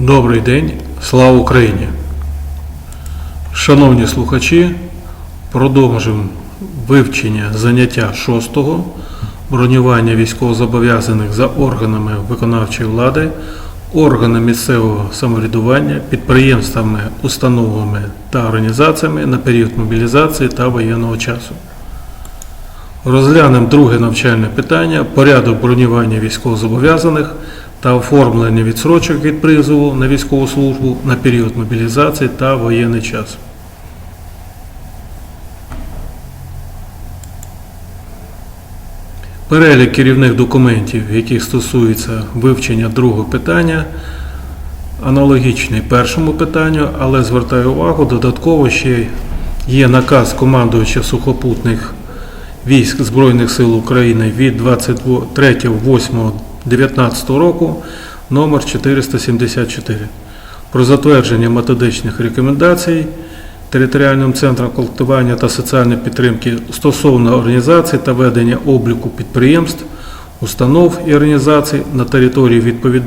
Добрий день, слава Україні! Шановні слухачі, продовжуємо вивчення заняття 6 бронювання військовозобов'язаних за органами виконавчої влади, органами місцевого самоврядування, підприємствами, установами та організаціями на період мобілізації та воєнного часу. Розглянемо друге навчальне питання порядок бронювання військовозобов'язаних та оформлення відсрочок від призову на військову службу на період мобілізації та воєнний час. Перелік керівних документів, яких стосується вивчення другого питання, аналогічний першому питанню, але звертаю увагу, додатково ще є наказ командувача сухопутних військ Збройних сил України від 23.08.19 року номер 474 про затвердження методичних рекомендацій територіальним центром колектування та соціальної підтримки стосовно організації та ведення обліку підприємств, установ і організацій на території відповід-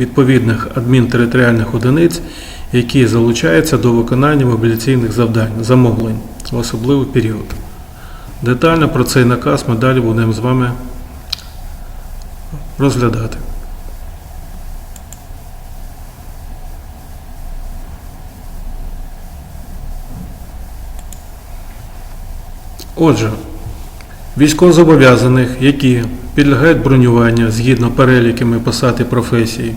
відповідних адмінтериторіальних одиниць, які залучаються до виконання мобіляційних завдань, замовлень в особливий період. Детально про цей наказ ми далі будемо з вами розглядати. Отже, військовозобов'язаних, які підлягають бронюванню згідно переліками посад і професій,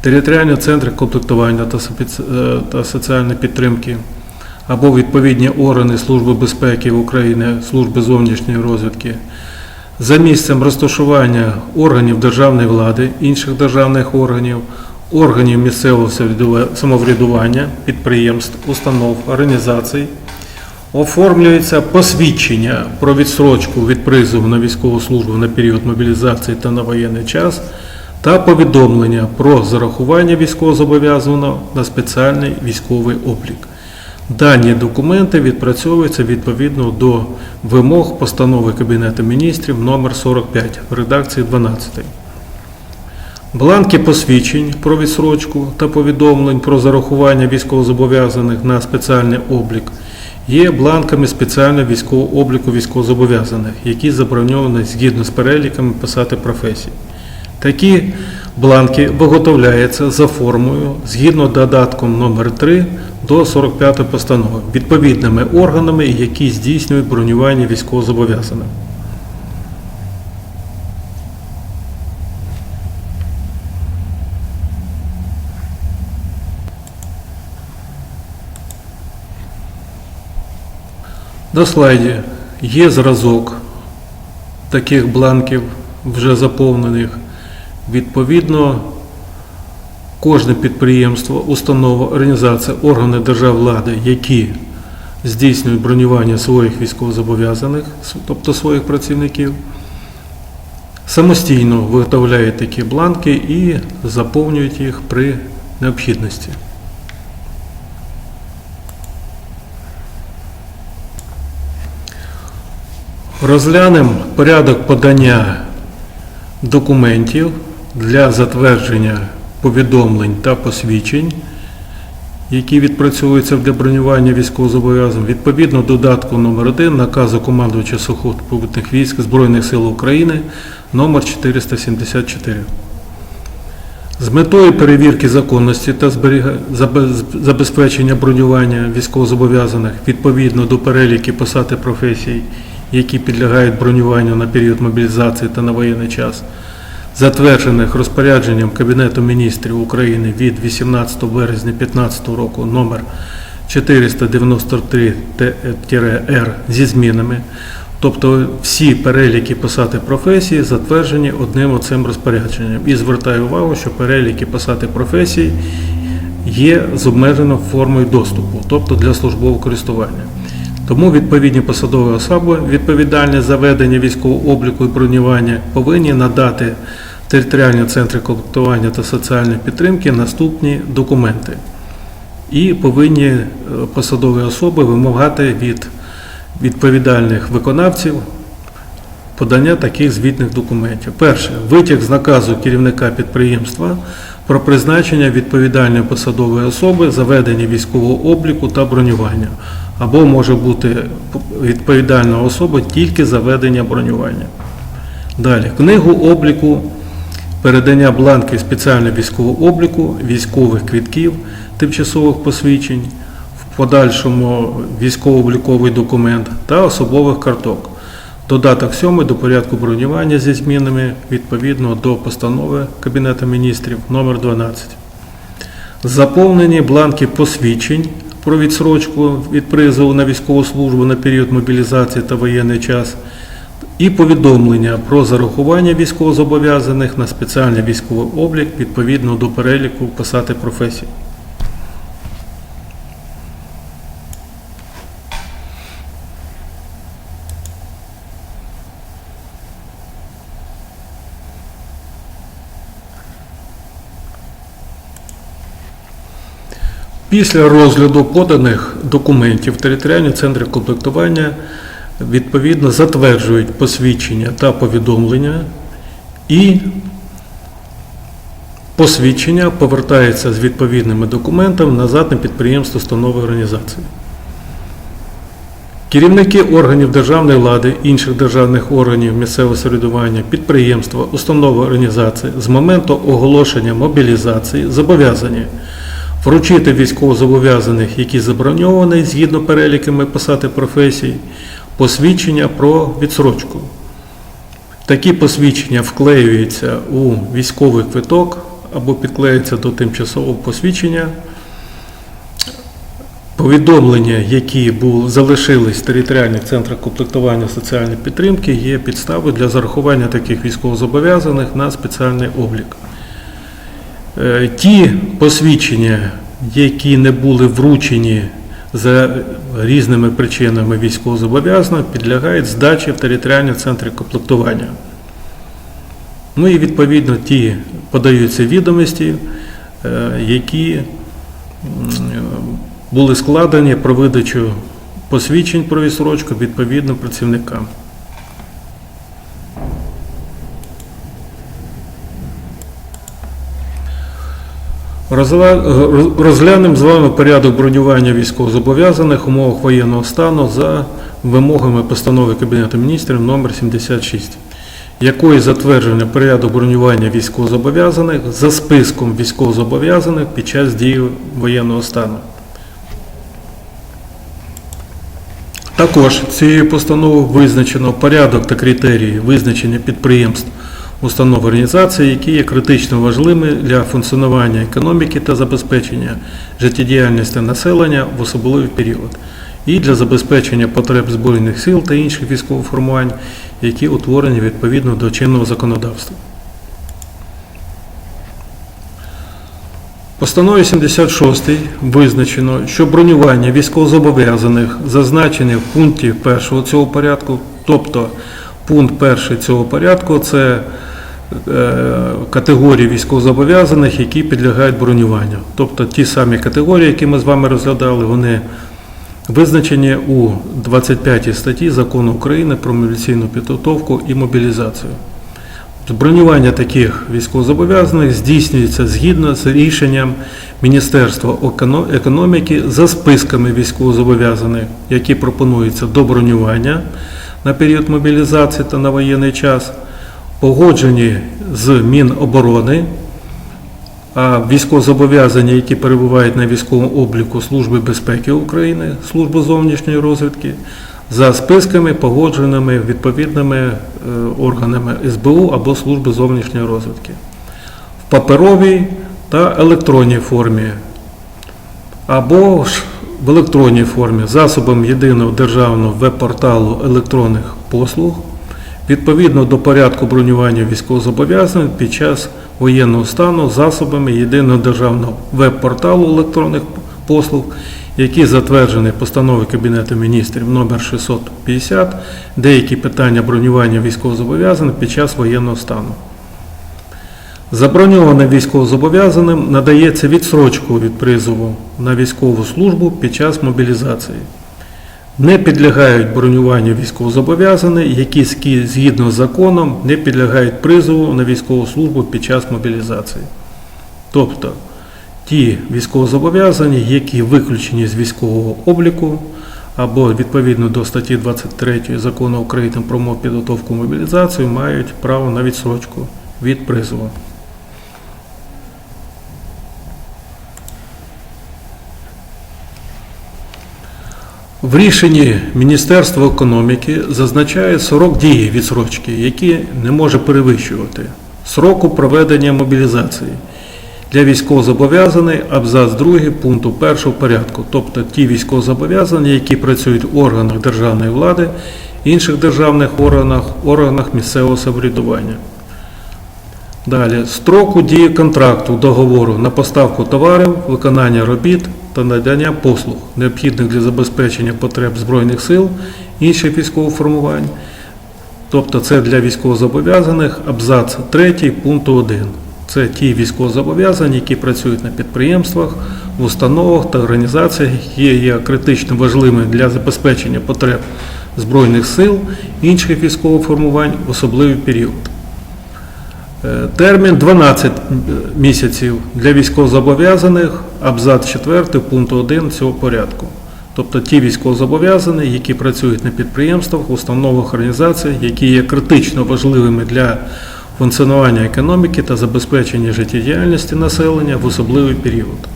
територіальні центри комплектування е, та соціальної підтримки або відповідні органи Служби безпеки України, Служби зовнішньої розвідки, за місцем розташування органів державної влади, інших державних органів, органів місцевого самоврядування, підприємств, установ, організацій, оформлюється посвідчення про відсрочку від призову на військову службу на період мобілізації та на воєнний час та повідомлення про зарахування військовозобов'язаного на спеціальний військовий облік. Дані документи відпрацьовуються відповідно до вимог постанови Кабінету міністрів номер 45 в редакції 12. Бланки посвідчень про відсрочку та повідомлень про зарахування військовозобов'язаних на спеціальний облік є бланками спеціального військового обліку військовозобов'язаних, які заброньовані згідно з переліками писати професій. Такі бланки виготовляються за формою згідно додатком номер 3 до 45 постанови відповідними органами, які здійснюють бронювання військовозобов'язаних. На слайді є зразок таких бланків вже заповнених. Відповідно, кожне підприємство, установа, організація, органи держав влади, які здійснюють бронювання своїх військовозобов'язаних, тобто своїх працівників, самостійно виготовляють такі бланки і заповнюють їх при необхідності. Розглянемо порядок подання документів для затвердження повідомлень та посвідчень, які відпрацьовуються для бронювання військовозобов'язаних, відповідно додатку номер 1 наказу командувача сухопутних військ Збройних сил України номер 474. З метою перевірки законності та забезпечення бронювання військовозобов'язаних відповідно до переліки посад і професій, які підлягають бронюванню на період мобілізації та на воєнний час, затверджених розпорядженням Кабінету міністрів України від 18 березня 2015 року номер 493-Р зі змінами, тобто всі переліки посад і професій затверджені одним оцим розпорядженням. І звертаю увагу, що переліки посад і професій є з обмеженою формою доступу, тобто для службового користування. Тому відповідні посадові особи, відповідальні за ведення військового обліку і бронювання, повинні надати територіальні центри комплектування та соціальної підтримки наступні документи. І повинні е, посадові особи вимагати від відповідальних виконавців подання таких звітних документів. Перше, витяг з наказу керівника підприємства про призначення відповідальної посадової особи за ведення військового обліку та бронювання. Або може бути відповідальна особа тільки за ведення бронювання. Далі, книгу обліку, передання бланків спеціального військового обліку, військових квітків, тимчасових посвідчень, в подальшому військово-обліковий документ та особових карток. Додаток 7 до порядку бронювання зі змінами відповідно до постанови Кабінету міністрів номер 12. Заповнені бланки посвідчень про відсрочку від призову на військову службу на період мобілізації та воєнний час і повідомлення про зарахування військовозобов'язаних на спеціальний військовий облік відповідно до переліку посад і професій. Після розгляду поданих документів територіальні центри комплектування відповідно затверджують посвідчення та повідомлення і посвідчення повертається з відповідними документами назад на підприємство установи організації. Керівники органів державної влади, інших державних органів місцевого самоврядування, підприємства, установи організації з моменту оголошення мобілізації зобов'язані вручити військовозобов'язаних, які заброньовані згідно переліками посади професій, посвідчення про відсрочку. Такі посвідчення вклеюються у військовий квиток або підклеюються до тимчасового посвідчення. Повідомлення, які залишились в територіальних центрах комплектування соціальної підтримки, є підставою для зарахування таких військовозобов'язаних на спеціальний облік. Е, Ті посвідчення, які не були вручені за різними причинами військовозобов'язаних, підлягають здачі в територіальні центри комплектування. Ну і відповідно ті подаються відомості, е, які були складені про видачу посвідчень про відсрочку відповідно працівникам. Розглянемо з вами порядок бронювання військовозобов'язаних в умовах воєнного стану за вимогами постанови Кабінету міністрів номер 76, якою затверджено порядок бронювання військовозобов'язаних за списком військовозобов'язаних під час дії воєнного стану. Також цією постановою визначено порядок та критерії визначення підприємств, установ організації, які є критично важливими для функціонування економіки та забезпечення життєдіяльності населення в особливий період, і для забезпечення потреб Збройних сил та інших військових формувань, які утворені відповідно до чинного законодавства. Постановою 76 визначено, що бронювання військовозобов'язаних зазначене в пункті першого цього порядку, тобто пункт перший цього порядку це е, категорії військовозобов'язаних, які підлягають бронюванню. Тобто ті самі категорії, які ми з вами розглядали, вони визначені у 25 статті Закону України про мобілізаційну підготовку і мобілізацію. Бронювання таких військовозобов'язаних здійснюється згідно з рішенням Міністерства економіки за списками військовозобов'язаних, які пропонуються до бронювання на період мобілізації та на воєнний час, погоджені з Міноборони, а військовозобов'язані, які перебувають на військовому обліку Служби безпеки України, Служби зовнішньої розвідки, за списками, погодженими відповідними е, органами СБУ або Служби зовнішньої розвідки. В паперовій та електронній формі, або ж в електронній формі засобом єдиного державного веб-порталу електронних послуг відповідно до порядку бронювання військовозобов'язаних під час воєнного стану засобами єдиного державного веб-порталу електронних послуг, який затверджений постановою Кабінету міністрів номер 650, деякі питання бронювання військовозобов'язаних під час воєнного стану. Заброньованим військовозобов'язаним надається відсрочку від призову на військову службу під час мобілізації. Не підлягають бронюванню військовозобов'язані, які згідно з законом не підлягають призову на військову службу під час мобілізації. Тобто ті військовозобов'язані, які виключені з військового обліку, або відповідно до статті 23 закону України про мов підготовку мобілізацію, мають право на відсрочку від призову. В рішенні Міністерства економіки зазначає срок дії відсрочки, який не може перевищувати. Сроку проведення мобілізації. Для військовозобов'язаних абзац 2 пункту 1 порядку, тобто ті військовозобов'язані, які працюють в органах державної влади, інших державних органах, органах місцевого самоврядування. Далі. Строку дії контракту договору на поставку товарів, виконання робіт та надання послуг, необхідних для забезпечення потреб Збройних сил, інших військових формувань. Тобто це для військовозобов'язаних абзац 3 пункту 1. Це ті військовозобов'язані, які працюють на підприємствах, в установах та організаціях, які є критично важливими для забезпечення потреб Збройних сил, інших військових формувань в особливий період. Термін 12 місяців для військовозобов'язаних, абзац 4 пункту 1 цього порядку. Тобто ті військовозобов'язані, які працюють на підприємствах, установах організаціях, які є критично важливими для функціонування економіки та забезпечення життєдіяльності населення в особливий період.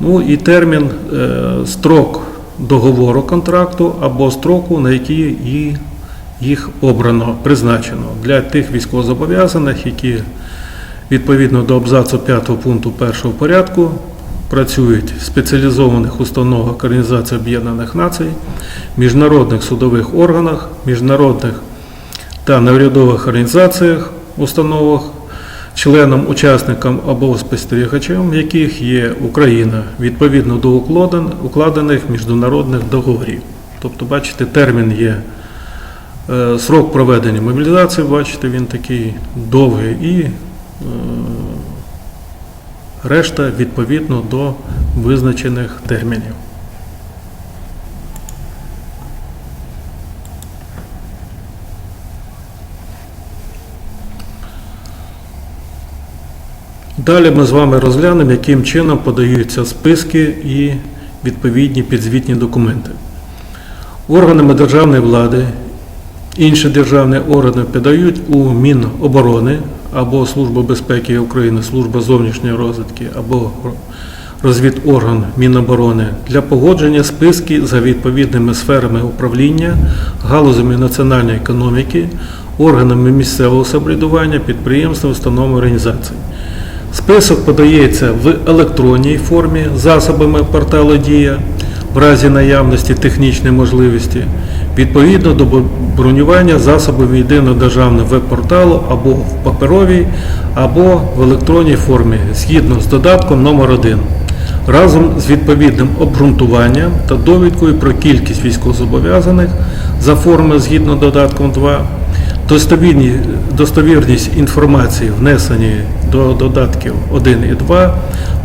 Ну і термін е, строк договору контракту або строку, на який і їх обрано, призначено для тих військовозобов'язаних, які відповідно до абзацу 5 пункту 1 порядку працюють в спеціалізованих установах Організації Об'єднаних Націй, міжнародних судових органах, міжнародних та неурядових організаціях, установах, членом, учасником або спостерігачем яких є Україна відповідно до укладених міжнародних договорів. Тобто, бачите, термін є. Е, Срок проведення мобілізації, бачите, він такий довгий і е, решта відповідно до визначених термінів. Далі ми з вами розглянемо, яким чином подаються списки і відповідні підзвітні документи. Органами державної влади Інші державні органи подають у Міноборони або Служба безпеки України, Служба зовнішньої розвідки або розвідорган Міноборони для погодження списків за відповідними сферами управління, галузями національної економіки, органами місцевого самоврядування, підприємств, установ організацій. Список подається в електронній формі засобами порталу Дія в разі наявності технічної можливості, відповідно до бронювання засобів єдиного державного веб-порталу або в паперовій, або в електронній формі згідно з додатком номер 1 разом з відповідним обґрунтуванням та довідкою про кількість військовозобов'язаних за формою згідно додатком 2 достовірність інформації, внесені до додатків 1 і 2,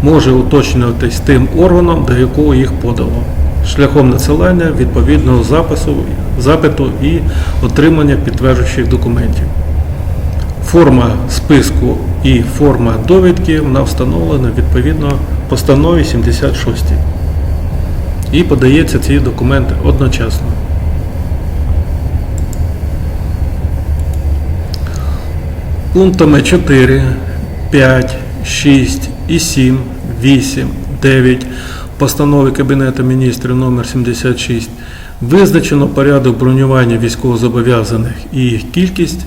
може уточнюватись тим органом, до якого їх подало, шляхом надсилання відповідного запису, запиту і отримання підтверджуючих документів. Форма списку і форма довідки вона встановлена відповідно постанові 76. І подаються ці документи одночасно. Пунктами 4, 5, 6 і 7, 8, 9 постанови Кабінету міністрів номер 76 визначено порядок бронювання військовозобов'язаних і їх кількість,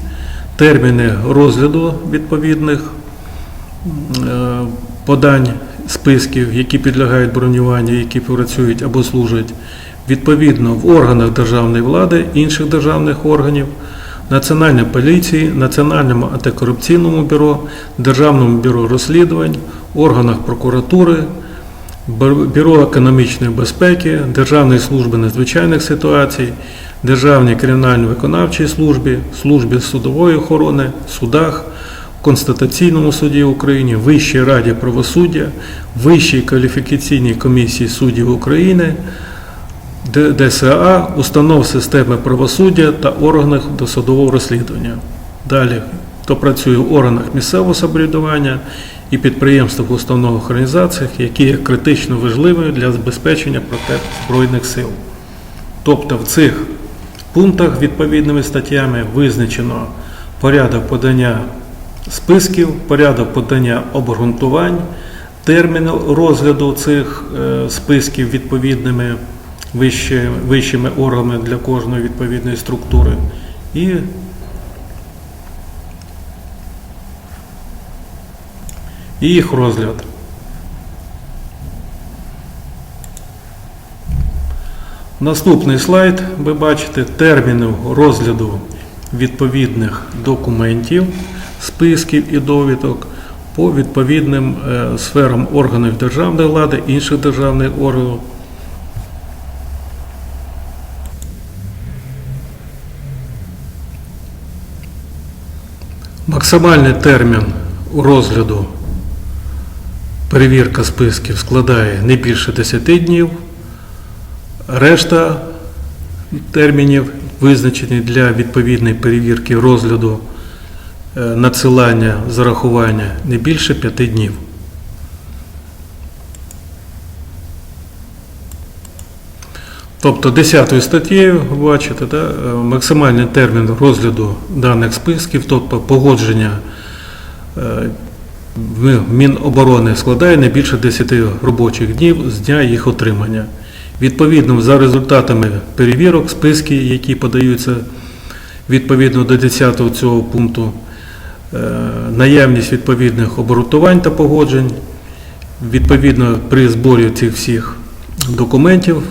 терміни розгляду відповідних е, подань списків, які підлягають бронюванню, які працюють або служать відповідно в органах державної влади, інших державних органів, Національної поліції, Національному антикорупційному бюро, Державному бюро розслідувань, органах прокуратури, Бюро економічної безпеки, Державної служби надзвичайних ситуацій, Державній кримінально-виконавчій службі, службі судової охорони, судах, Конституційному суді України, Вищій раді правосуддя, Вищій кваліфікаційній комісії суддів України, ДСА, установ системи правосуддя та органах досудового розслідування. Далі, хто працює в органах місцевого самоврядування і підприємствах, установах, організаціях, які є критично важливими для забезпечення проте Збройних сил. Тобто в цих пунктах відповідними статтями визначено порядок подання списків, порядок подання обґрунтувань, термін розгляду цих е, списків відповідними вищими органами для кожної відповідної структури. І і їх розгляд. Наступний слайд ви бачите терміни розгляду відповідних документів, списків і довідок по відповідним е, сферам органів державної влади, інших державних органів. Максимальний термін розгляду перевірка списків складає не більше 10 днів. Решта термінів визначені для відповідної перевірки розгляду е, надсилання зарахування не більше 5 днів. Тобто 10 статтєю, бачите, да, е, максимальний термін розгляду даних списків, тобто погодження е, Міноборони складає не більше 10 робочих днів з дня їх отримання. Відповідно, за результатами перевірок, списки, які подаються відповідно до 10 цього пункту, е, наявність відповідних обґрунтувань та погоджень, відповідно при зборі цих всіх документів,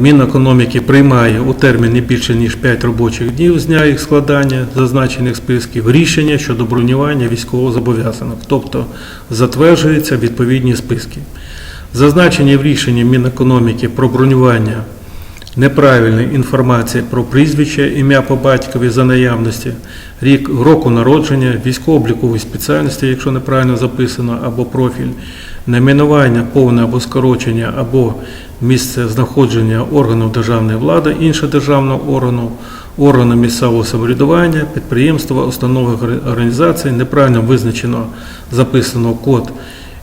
Мінекономіки приймає у термін не більше ніж 5 робочих днів з дня їх складання зазначених списків рішення щодо бронювання військовозобов'язаних, тобто затверджуються відповідні списки. Зазначені в рішенні Мінекономіки про бронювання неправильної інформації про прізвище, ім'я по батькові за наявності, рік року народження, військово-облікової спеціальності, якщо неправильно записано, або профіль, найменування, повне або скорочення, або місце знаходження органів державної влади, іншого державного органу, органу місцевого самоврядування, підприємства, установи організації, неправильно визначено записано код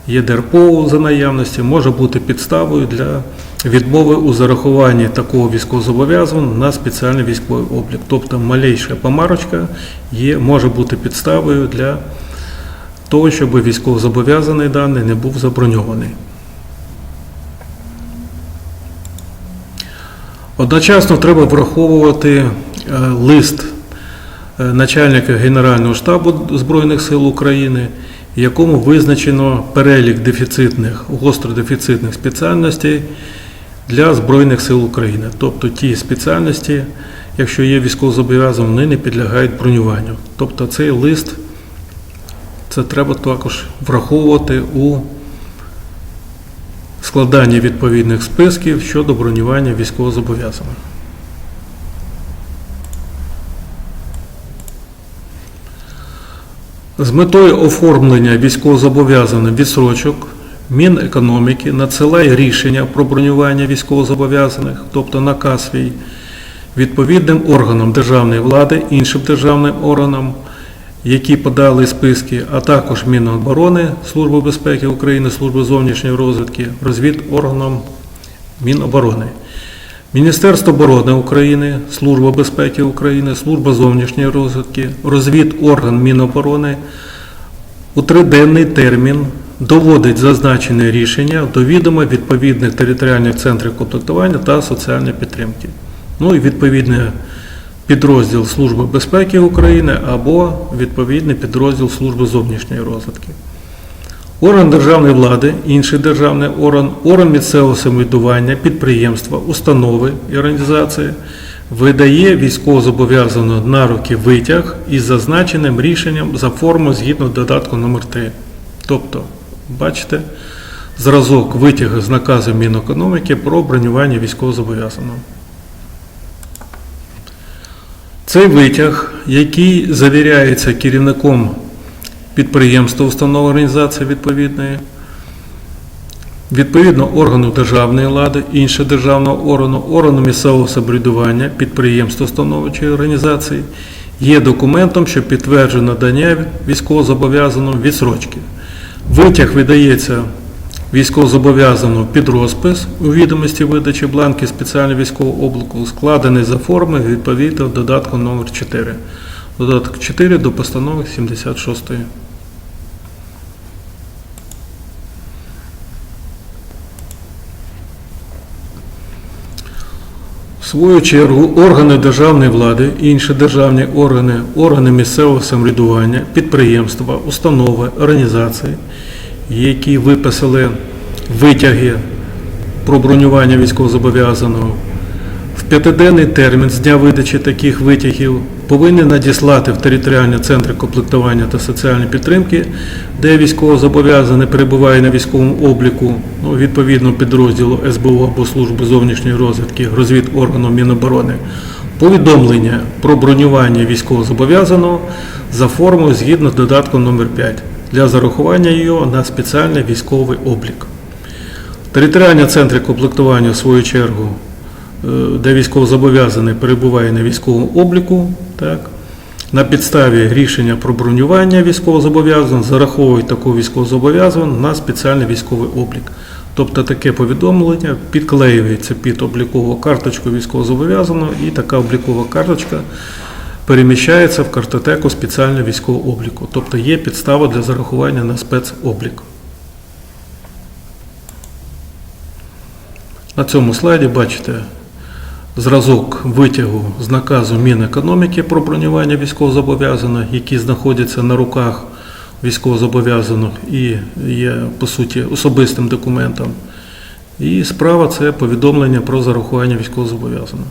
ЄДРПО за наявності може бути підставою для відмови у зарахуванні такого військовозобов'язаного на спеціальний військовий облік. Тобто малейша помарочка є, може бути підставою для того, щоб військовозобов'язаний даний не був заброньований. Одночасно треба враховувати е, лист е, начальника Генерального штабу Збройних сил України, в якому визначено перелік дефіцитних, гостродефіцитних спеціальностей для Збройних сил України. Тобто ті спеціальності, якщо є військовозобов'язані, вони не підлягають бронюванню. Тобто цей лист це треба також враховувати у складанні відповідних списків щодо бронювання військовозобов'язаних. З метою оформлення військовозобов'язаних відсрочок Мінекономіки надсилає рішення про бронювання військовозобов'язаних, тобто наказ свій, відповідним органам державної влади, іншим державним органам, які подали списки, а також Міноборони, Служби безпеки України, Служби зовнішньої розвідки, розвідорганам Міноборони. Міністерство оборони України, Служба безпеки України, Служба зовнішньої розвідки, розвідорган Міноборони у триденний термін доводить зазначене рішення до відома відповідних територіальних центрів комплектування та соціальної підтримки. Ну і відповідний підрозділ Служби безпеки України або відповідний підрозділ Служби зовнішньої розвідки. Орган державної влади, інший державний орган, орган місцевого самоврядування, підприємства, установи і організації видає військовозобов'язаного на руки витяг із зазначеним рішенням за формою згідно додатку номер 3 Тобто, бачите, зразок витягу з наказу Мінекономіки про бронювання військовозобов'язаного. Цей витяг, який завіряється керівником підприємства, установи організації відповідної, Відповідно органу державної влади, іншого державного органу, органу місцевого самоврядування, підприємств, установ чи організації є документом, що підтверджує надання військовозобов'язаного відсрочки. Витяг видається військовозобов'язаному під розпис у відомості видачі бланків спеціального військового обліку, складений за форми відповідно додатку номер 4 Додаток 4 до постанови 76. Свою чергу органи державної влади, інші державні органи, органи місцевого самоврядування, підприємства, установи, організації, які виписали витяги про бронювання військовозобов'язаного, в п'ятиденний термін з дня видачі таких витягів повинні надіслати в територіальні центри комплектування та соціальної підтримки, де військовозобов'язаний перебуває на військовому обліку ну, відповідно підрозділу СБУ або Служби зовнішньої розвідки розвідоргану Міноборони, повідомлення про бронювання військовозобов'язаного за формою згідно з додатком номер 5 для зарахування його на спеціальний військовий облік. Територіальні центри комплектування, в свою чергу, е, де військовозобов'язаний перебуває на військовому обліку, так, на підставі рішення про бронювання військовозобов'язаного зараховують такого військовозобов'язаного на спеціальний військовий облік. Тобто таке повідомлення підклеюється під облікову карточку військовозобов'язаного і така облікова карточка переміщається в картотеку спеціального військового обліку. Тобто є підстава для зарахування на спецоблік. На цьому слайді бачите зразок витягу з наказу Мінекономіки про бронювання військовозобов'язаних, які знаходяться на руках військовозобов'язаних і є, по суті, особистим документом. І справа це повідомлення про зарахування військовозобов'язаного.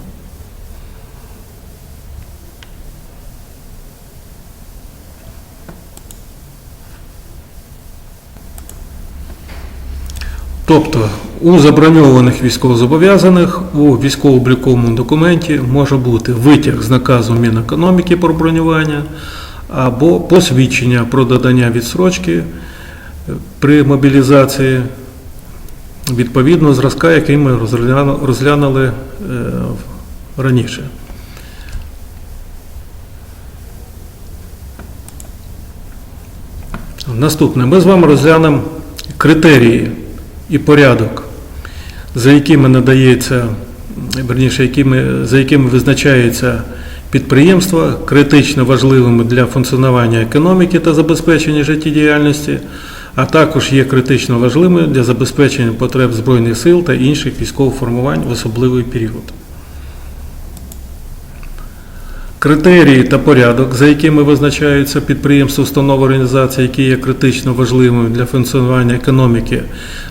Тобто у заброньованих військовозобов'язаних у військово-обліковому документі може бути витяг з наказу Мінекономіки про бронювання або посвідчення про додання відсрочки при мобілізації відповідно зразка, який ми розглянули е, раніше. Наступне. Ми з вами розглянемо критерії і порядок, за якими надається, верніше, якими, за якими визначаються підприємства критично важливими для функціонування економіки та забезпечення життєдіяльності, а також є критично важливими для забезпечення потреб Збройних сил та інших військових формувань в особливий період. Критерії та порядок, за якими визначаються підприємства, установи організації, які є критично важливими для функціонування економіки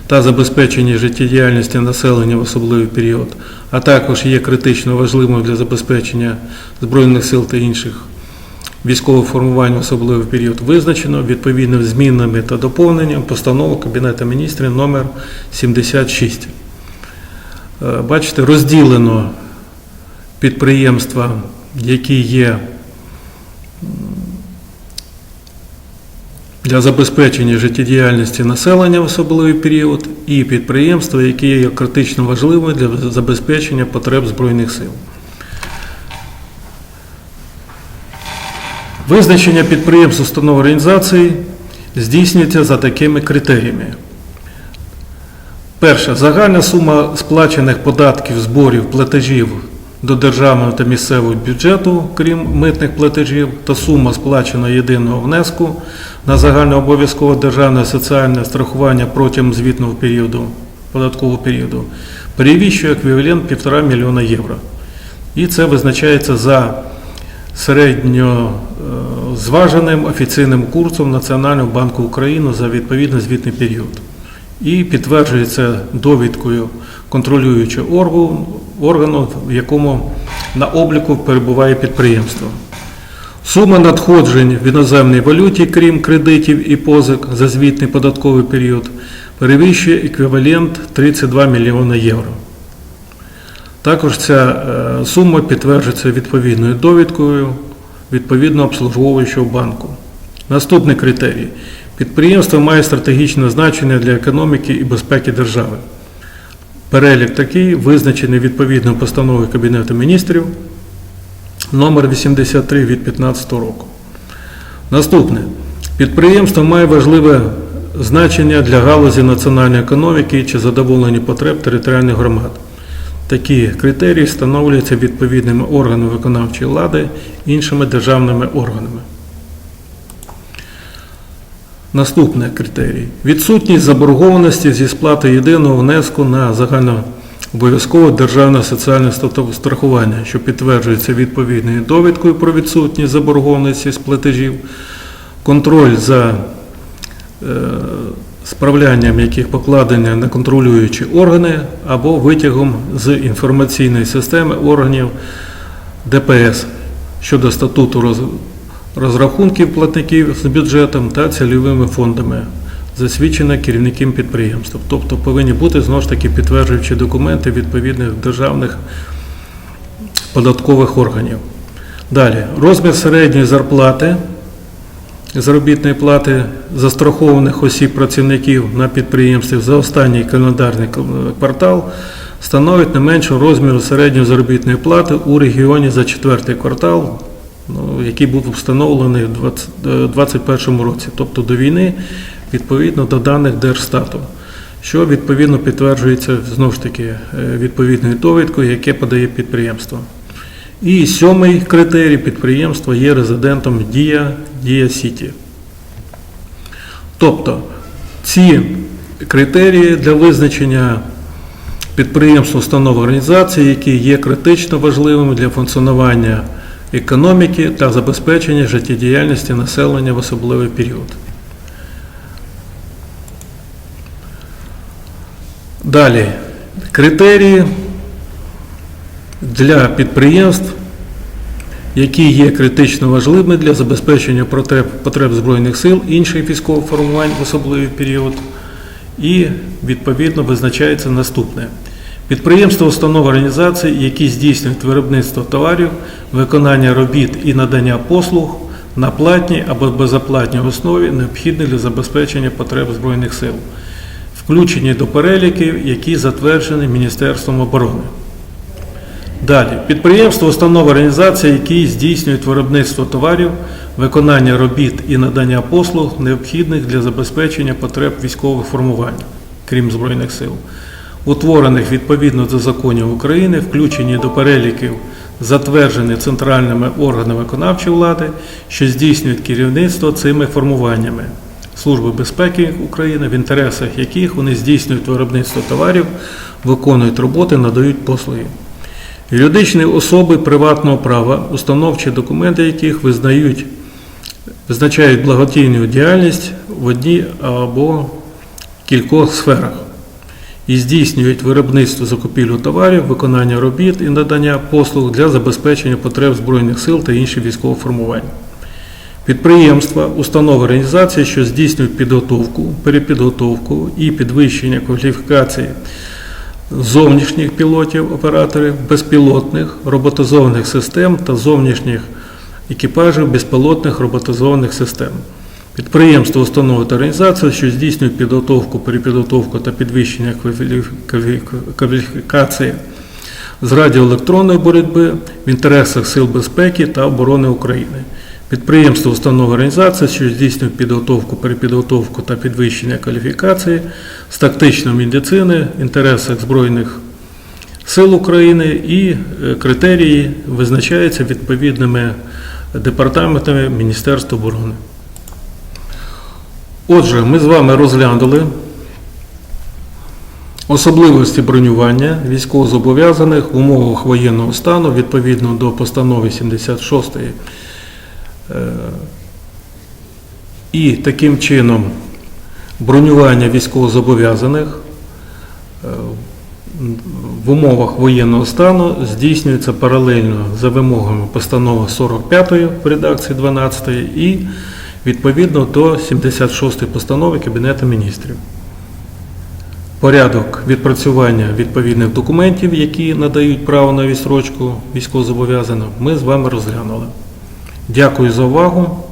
та забезпечення життєдіяльності населення в особливий період, а також є критично важливими для забезпечення Збройних сил та інших військових формувань в особливий період, визначено відповідними змінами та доповненням постанови Кабінету міністрів номер 76. Е, Бачите, розділено підприємства, які є для забезпечення життєдіяльності населення в особливий період, і підприємства, які є критично важливими для забезпечення потреб Збройних сил. Визначення підприємств, установ організацій здійснюється за такими критеріями. Перше. Загальна сума сплачених податків, зборів, платежів до державного та місцевого бюджету, крім митних платежів, та сума сплаченого єдиного внеску на загальнообов'язкове державне соціальне страхування протягом звітного періоду, податкового періоду, перевищує еквівалент 1,5 мільйона євро. І це визначається за середньо е, офіційним курсом Національного банку України за відповідний звітний період. І підтверджується довідкою контролюючого органу, органу, в якому на обліку перебуває підприємство. Сума надходжень в іноземній валюті, крім кредитів і позик за звітний податковий період, перевищує еквівалент 32 мільйона євро. Також ця е, сума підтверджується відповідною довідкою відповідно обслуговуючого банку. Наступний критерій. Підприємство має стратегічне значення для економіки і безпеки держави. Перелік такий визначений відповідною постановою Кабінету міністрів номер 83 від 2015 року. Наступне. Підприємство має важливе значення для галузі національної економіки чи задоволення потреб територіальних громад. Такі критерії встановлюються відповідними органами виконавчої влади іншими державними органами. Наступний критерій. Відсутність заборгованості зі сплати єдиного внеску на загальнообов'язкове державне соціальне страхування, що підтверджується відповідною довідкою про відсутність заборгованості з платежів, контроль за е, справлянням яких покладення на контролюючі органи або витягом з інформаційної системи органів ДПС щодо статуту роз- розрахунків платників з бюджетом та цільовими фондами, засвідчена керівником підприємства. Тобто повинні бути знову ж таки підтверджуючі документи відповідних державних податкових органів. Далі, розмір середньої зарплати, заробітної плати застрахованих осіб працівників на підприємстві за останній календарний квартал становить не менше розміру середньої заробітної плати у регіоні за четвертий квартал ну, який був встановлений у 2021 році, тобто до війни, відповідно до даних Держстату, що відповідно підтверджується знову ж таки е, відповідною довідкою, яке подає підприємство. І сьомий критерій підприємства є резидентом Дія Дія Сіті. Тобто ці критерії для визначення підприємств, установ організацій, які є критично важливими для функціонування економіки та забезпечення життєдіяльності населення в особливий період. Далі. Критерії для підприємств, які є критично важливими для забезпечення потреб, Збройних сил, інших військових формувань в особливий період. І відповідно визначається наступне. Підприємства, установи організації, які здійснюють виробництво товарів, виконання робіт і надання послуг на платній або безоплатній основі, необхідні для забезпечення потреб Збройних сил, включені до переліків, які затверджені Міністерством оборони. Далі. Підприємства, установи організації, які здійснюють виробництво товарів, виконання робіт і надання послуг, необхідних для забезпечення потреб військових формувань, крім Збройних сил утворених відповідно до законів України, включені до переліків, затверджені центральними органами виконавчої влади, що здійснюють керівництво цими формуваннями Служби безпеки України, в інтересах яких вони здійснюють виробництво товарів, виконують роботи, надають послуги. Юридичні особи приватного права, установчі документи яких визнають, визначають благодійну діяльність в одній або кількох сферах і здійснюють виробництво закупівлю товарів, виконання робіт і надання послуг для забезпечення потреб Збройних сил та інших військових формувань. Підприємства, установи організації, що здійснюють підготовку, перепідготовку і підвищення кваліфікації зовнішніх пілотів, операторів, безпілотних роботизованих систем та зовнішніх екіпажів безпілотних роботизованих систем. Підприємство, установи та організації, що здійснюють підготовку, перепідготовку та підвищення кваліфі- кваліфі- кваліфікації з радіоелектронної боротьби в інтересах Сил безпеки та оборони України. Підприємство, установи організації, що здійснюють підготовку, перепідготовку та підвищення кваліфікації з тактичної медицини в інтересах Збройних Сил України і е, критерії визначаються відповідними департаментами Міністерства оборони. Отже, ми з вами розглянули особливості бронювання військовозобов'язаних в умовах воєнного стану відповідно до постанови 76 Е, І таким чином бронювання військовозобов'язаних е, в умовах воєнного стану здійснюється паралельно за вимогами постанови 45 в редакції 12 і відповідно до 76 постанови Кабінету міністрів. Порядок відпрацювання відповідних документів, які надають право на відстрочку військовозобов'язаним, ми з вами розглянули. Дякую за увагу.